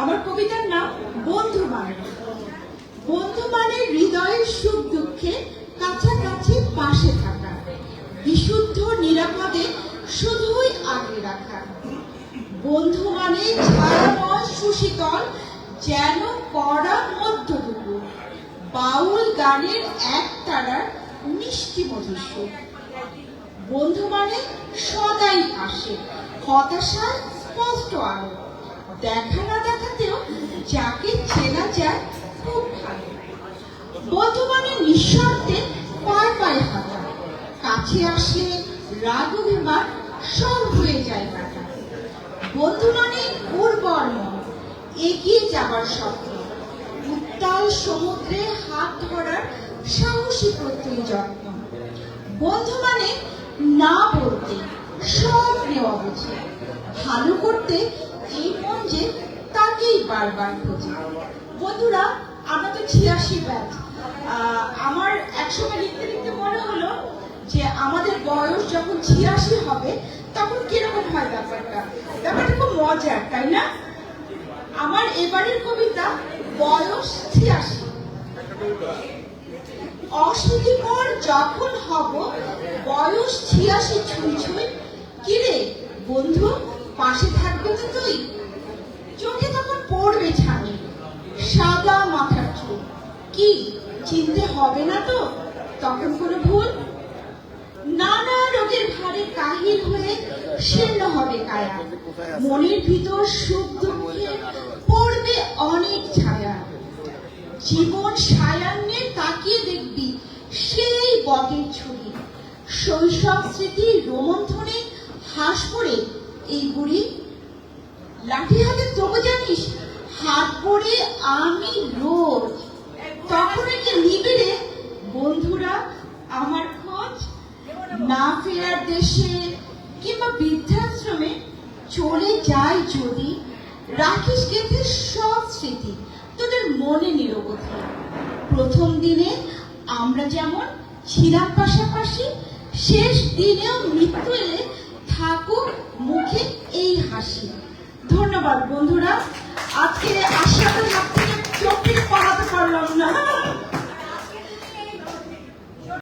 আমার কবিতার নাম বন্ধু মানে বন্ধু মানে হৃদয়ের সুখ দুঃখে কাছাকাছি পাশে থাকা। বিশুদ্ধ, নিরাপদে, শুধুই আগে রাখা। বন্ধু মানে ছায়াময়, সুশীতল, যেন কড়া মধ্যটুকু। বাউল গানের এক তারার মিষ্টি মধুর। বন্ধু মানে সদাই আসে হতাশার স্পষ্ট আলো দেখা না দেখাতেও যাকে চেনা যায় খুব ভালো। বন্ধু মানে নিঃশব্দে পায়ে পায়ে হাঁটা। কাছে আসলে রাগ অভিমান সব হয়ে যায় কাটা বন্ধু মানে উর্বর মন, এগিয়ে যাবার স্বপ্ন। উত্তাল সমুদ্রে হাত ধরার সাহসী প্রত্যয় যত্ন। বন্ধু মানে না বলতে সব নেওয়া বুঝে ভালো করতে এই মন যে তাকেই বারবার খোঁজে। বন্ধুরা, আমরা তো ছিয়াশি ব্যাচ। আমার একসময় লিখতে লিখতে মনে হলো যে আমাদের বয়স যখন ছিয়াশি হবে, তখন কীরকম হয় ব্যাপারটা? ব্যাপারটা খুব মজার, তাই না? আমার এবারের কবিতা বয়স ছিয়াশি। অসুখীকর যখন হব, বয়স ছিয়াশি ছুঁই ছুঁই কিরে বন্ধু, পাশে থাকবে তো তুই? চোখে তখন পড়বে ছানি, সাদা মাথার চুল। কি, চিনতে হবে না তো? তখন কোনো ভুল? নানা রোগের ভারে কাহিল হয়ে শীর্ণ হবে কায়া। মনের ভিতর সুখ দুঃখে পড়বে অনেক ছায়া। জীবন বটের ছবি শৈশব স্মৃতি রোমন্থনে হাস পড়ে, এই বুড়ি। লাঠি হাতে তবু জানিস, হাত পড়ে আমি রোজ। তখন কি নিবিড়ে বন্ধুরা, আমার খোঁজ। না ফেরার দেশে কিংবা বৃদ্ধাশ্রমে চলে যায় যদি, রাখিস গেথে সব স্মৃতি, তোদের মনে নিরবধি প্রথম দিনে আমরা যেমন ছিলাম পাশাপাশি শেষ দিনেও মৃত্যু এলে থাকুক মুখে এই হাসি। ধন্যবাদ বন্ধুরা। আজকে আশাটা